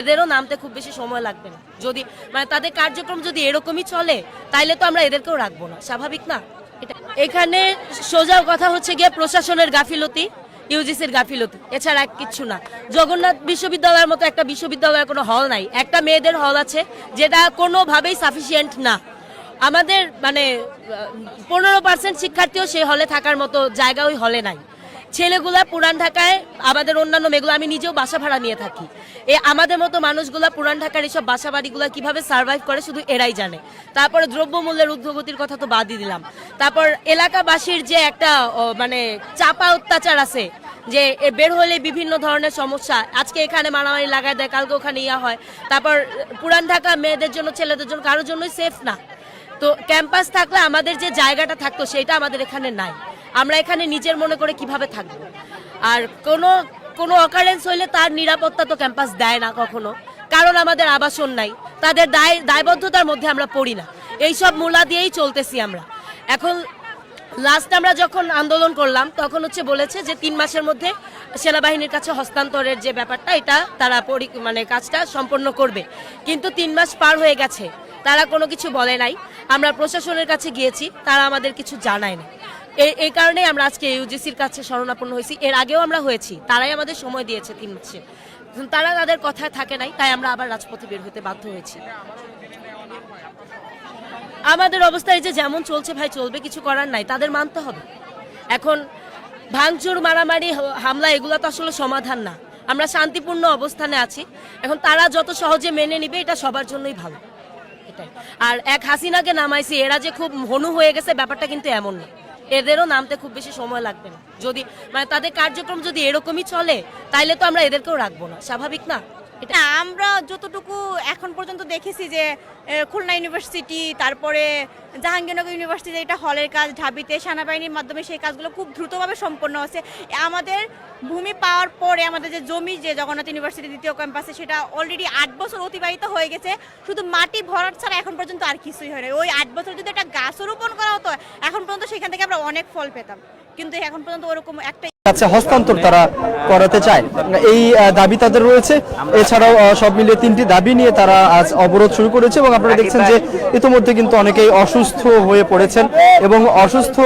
এদেরও নামতে খুব বেশি সময় লাগবে না। যদি মানে তাদের কার্যক্রম যদি এরকমই চলে, তাইলে তো আমরা এদেরকেও রাখব না। স্বাভাবিক না? এটা এখানে সোজা কথা হচ্ছে গিয়ে প্রশাসনের গাফিলতি, ইউজিসির গাফিলতি। এছাড়া কিচ্ছু না। জগন্নাথ বিশ্ববিদ্যালয়ের মতো একটা বিশ্ববিদ্যালয়ের কোনো হল নাই। একটা মেয়েদের হল আছে, যেটা কোনোভাবেই সাফিসিয়েন্ট না। আমাদের মানে পনেরো পার্সেন্ট শিক্ষার্থীও সেই হলে থাকার মতো জায়গা ওই হলে নাই। ছেলেগুলা পুরান ঢাকায়, আমাদের অন্যান্য মেয়েগুলো, আমি নিজেও বাসা ভাড়া নিয়ে থাকি। এ আমাদের মতো মানুষগুলা পুরান ঢাকার এইসব বাসা বাড়িগুলো কীভাবে সার্ভাইভ করে শুধু এরাই জানে। তারপরে দ্রব্যমূল্যের ঊর্ধ্বগতির কথা তো বাদই দিলাম। তারপর এলাকাবাসীর যে একটা মানে চাপা অত্যাচার আছে, যে বের হলে বিভিন্ন ধরনের সমস্যা, আজকে এখানে মারামারি লাগায় দেয়, কালকে ওখানে ইয়া হয়। তারপর পুরান ঢাকা মেয়েদের জন্য, ছেলেদের জন্য কারোর জন্যই সেফ না। তো ক্যাম্পাস থাকলে আমাদের যে জায়গাটা থাকতো, সেটা আমাদের এখানে নাই। আমরা এখানে নিজের মনে করে কীভাবে থাকব। আর কোনো কোনো অকারেন্স হইলে তার নিরাপত্তা তো ক্যাম্পাস দেয় না কখনো। কারণ আমাদের আবাসন নাই। তাদের দায়, দায়বদ্ধতার মধ্যে আমরা পড়ি না। এইসব মূলা দিয়েই চলতেছি আমরা। এখন লাস্ট আমরা যখন আন্দোলন করলাম, তখন হচ্ছে বলেছে যে তিন মাসের মধ্যে সেনাবাহিনীর কাছে হস্তান্তরের যে ব্যাপারটা, এটা তারা মানে কাজটা সম্পন্ন করবে। কিন্তু তিন মাস পার হয়ে গেছে। তারা কোনো কিছু বলে নাই। আমরা প্রশাসনের কাছে গিয়েছি। তারা আমাদের কিছু জানায় না এই কারণেই আমরা আজকে ইউজিসির কাছে শরণাপন্ন হয়েছি। এর আগেও আমরা হয়েছি। তারাই আমাদের সময় দিয়েছে, তিন মাসে। তারা তাদের কথায় থাকে নাই, তাই আমরা আবার রাজপথে বের হতে বাধ্য হয়েছি। আমাদের অবস্থা এই যে যেমন চলছে ভাই, চলবে কিছু করার নাই, তাদের মানতে হবে। এখন ভাঙচুর, মারামারি হামলা, এগুলো তো আসলে সমাধান না। আমরা শান্তিপূর্ণ অবস্থানে আছি। এখন তারা যত সহজে মেনে নিবে, এটা সবার জন্যই ভালো। এটাই। আর এক হাসিনাকে নামাইছি, এরা যে খুব হনু হয়ে গেছে, ব্যাপারটা কিন্তু এমন না। এদেরও নামতে খুব বেশি সময় লাগবে না। যদি মানে তাদের কার্যক্রম যদি এরকমই চলে, তাইলে তো আমরা এদেরকেও রাখব না। স্বাভাবিক না? এটা আমরা যতটুকু এখন পর্যন্ত দেখেছি যে খুলনা ইউনিভার্সিটি, তারপরে জাহাঙ্গীরনগর ইউনিভার্সিটি এটা হলের কাজ, ঢাবিতে সেনাবাহিনীর মাধ্যমে সেই কাজগুলো খুব দ্রুতভাবে সম্পন্ন হচ্ছে। আমাদের ভূমি পাওয়ার পরে আমাদের যে জমি, যে জগন্নাথ ইউনিভার্সিটি দ্বিতীয় ক্যাম্পাসে, সেটা অলরেডি আট বছর অতিবাহিত হয়ে গেছে। শুধু মাটি ভরাট ছাড়া এখন পর্যন্ত আর কিছুই হয় না। ওই আট বছর যদি একটা গাছও রোপণ করা হতো, এখন পর্যন্ত সেখান থেকে আমরা অনেক ফল পেতাম। কিন্তু এখন পর্যন্ত ওরকম একটা কাছে হস্তান্তর তারা করাতে চায়। এই দাবি তাদের রয়েছে। এছাড়াও সব মিলিয়ে তিনটি দাবি নিয়ে তারা আজ অবরোধ শুরু করেছে এবং আপনারা দেখছেন যে ইতিমধ্যে কিন্তু অনেকেই অসুস্থ হয়ে পড়েছেন এবং অসুস্থ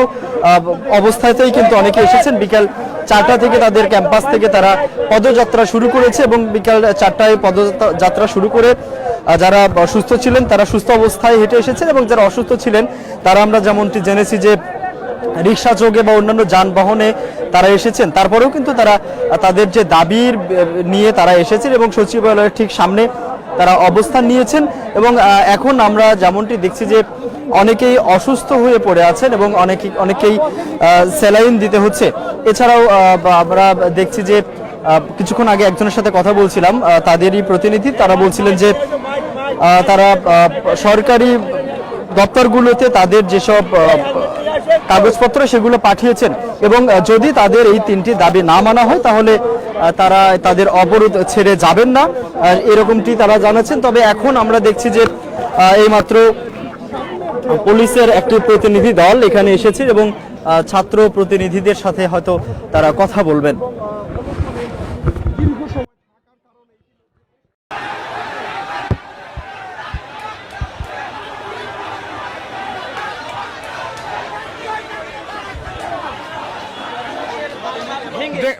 অবস্থাতেই কিন্তু অনেকে এসেছেন। বিকেল চারটা থেকে তাদের ক্যাম্পাস থেকে তারা পদযাত্রা শুরু করেছে এবং বিকাল চারটায় পদযাত্রা শুরু করে যারা সুস্থ ছিলেন তারা সুস্থ অবস্থায় হেঁটে এসেছেন এবং যারা অসুস্থ ছিলেন তারা আমরা যেমনটি জেনেছি যে রিক্সা যোগে বা অন্যান্য যানবাহনে তারা এসেছেন। তারপরেও কিন্তু তারা, তাদের যে দাবির নিয়ে তারা এসেছেন এবং সচিবালয়ের ঠিক সামনে তারা অবস্থান নিয়েছেন এবং এখন আমরা যেমনটি দেখছি যে অনেকেই অসুস্থ হয়ে পড়ে আছেন এবং অনেকেই অনেকেই স্যালাইন দিতে হচ্ছে। এছাড়াও আমরা দেখছি যে কিছুক্ষণ আগে একজনের সাথে কথা বলছিলাম তাদেরই প্রতিনিধি তারা বলছিলেন যে তারা সরকারি দপ্তরগুলোতে তাদের যেসব কাগজপত্র সেগুলো পাঠিয়েছেন এবং যদি তাদের এই তিনটি দাবি না মানা হয়, তাহলে তারা তাদের অবরোধ ছেড়ে যাবেন না। এরকমটি তারা জানাচ্ছেন। তবে এখন আমরা দেখছি যে এইমাত্র পুলিশের একটি প্রতিনিধি দল এখানে এসেছে এবং ছাত্র প্রতিনিধিদের সাথে হয়তো তারা কথা বলবেন।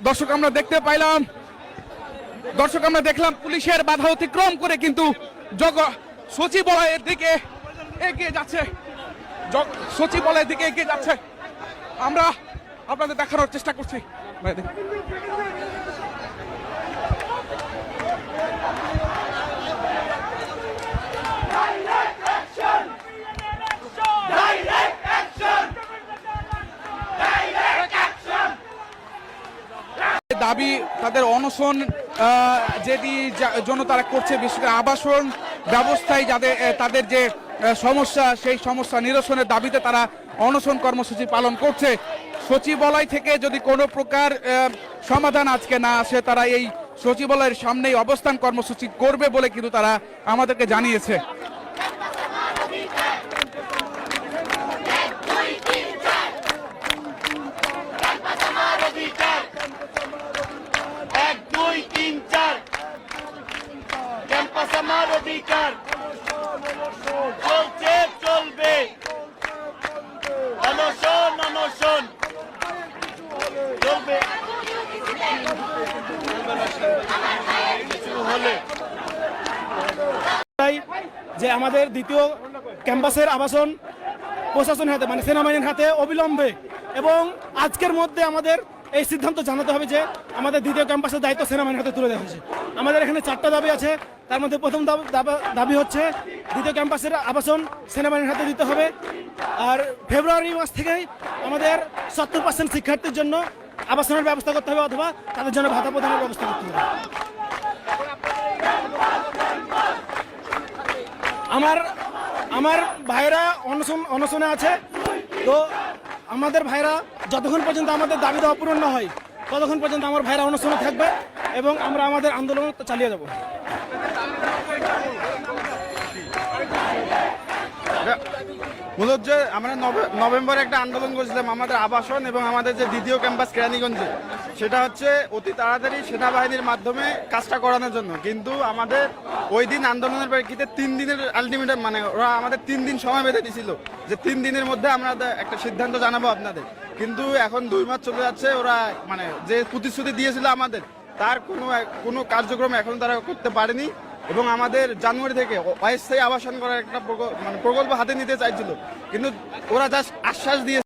দর্শক, আমরা দেখতে পাইলাম, দর্শক, আমরা দেখলাম পুলিশের বাধা অতিক্রম করে কিন্তু জগ, সচিবালয়ের দিকে এগিয়ে যাচ্ছে। সচিবালয়ের দিকে এগিয়ে যাচ্ছে। আমরা আপনাদের দেখানোর চেষ্টা করছি। ভাই দাবি তাদের অনশন যেটি জন্য তারা করছে, বিশেষ করে আবাসন ব্যবস্থায় যাদের তাদের যে সমস্যা, সেই সমস্যা নিরসনের দাবিতে তারা অনশন কর্মসূচি পালন করছে। সচিবালয় থেকে যদি কোনো প্রকার সমাধান আজকে না আসে, তারা এই সচিবালয়ের সামনেই অবস্থান কর্মসূচি করবে বলে কিন্তু তারা আমাদেরকে জানিয়েছে। চার অধিকার। চলছে, চলবে। অনশন অনশন। চলবে। যে আমাদের দ্বিতীয় ক্যাম্পাসের আবাসন প্রশাসনের হাতে মানে সেনাবাহিনীর হাতে অবিলম্বে এবং আজকের মধ্যে আমাদের এই সিদ্ধান্ত জানাতে হবে যে আমাদের দ্বিতীয় ক্যাম্পাসের দায়িত্ব সেনাবাহিনীর হাতে তুলে দেওয়া হয়েছে। আমাদের এখানে চারটা দাবি আছে। তার মধ্যে প্রথম দাব- হচ্ছে দ্বিতীয় ক্যাম্পাসের আবাসন সেনাবাহিনীর হাতে দিতে হবে। আর ফেব্রুয়ারি মাস থেকেই আমাদের সত্তর পার্সেন্ট শিক্ষার্থীর জন্য আবাসনের ব্যবস্থা করতে হবে অথবা তাদের জন্য ভাতা প্রদানের ব্যবস্থা করতে হবে। আমার আমার ভাইরা অনশন, অনশনে আছে। তো আমাদের ভাইরা যতক্ষণ পর্যন্ত আমাদের দাবি দেওয়া পূরণ না হয়, ততক্ষণ পর্যন্ত আমার ভাইরা অনশনে থাকবে এবং আমরা আমাদের আন্দোলন চালিয়ে যাব। মূলত যে আমরা নভে- নভেম্বরে একটা আন্দোলন করেছিলাম, আমাদের আবাসন এবং আমাদের যে দ্বিতীয় ক্যাম্পাস কেরানীগঞ্জে, সেটা হচ্ছে অতি তাড়াতাড়ি সেনাবাহিনীর মাধ্যমে কাজটা করানোর জন্য। কিন্তু আমাদের ওই দিন আন্দোলনের প্রেক্ষিতে তিন দিনের আলটিমেটাম মানে ওরা আমাদের তিন দিন সময় বেঁধে দিয়েছিল যে তিন দিনের মধ্যে আমরা একটা সিদ্ধান্ত জানাব আপনাদের। কিন্তু এখন দুই মাস চলে যাচ্ছে, ওরা মানে যে প্রতিশ্রুতি দিয়েছিল আমাদের, তার কোনো কোনো কার্যক্রম এখন তারা করতে পারেনি। এবং আমাদের জানুয়ারি থেকে অস্থায়ী আবাসন করার একটা মানে প্রকল্প হাতে নিতে চাইছিল। কিন্তু ওরা জাস্ট আশ্বাস দিয়ে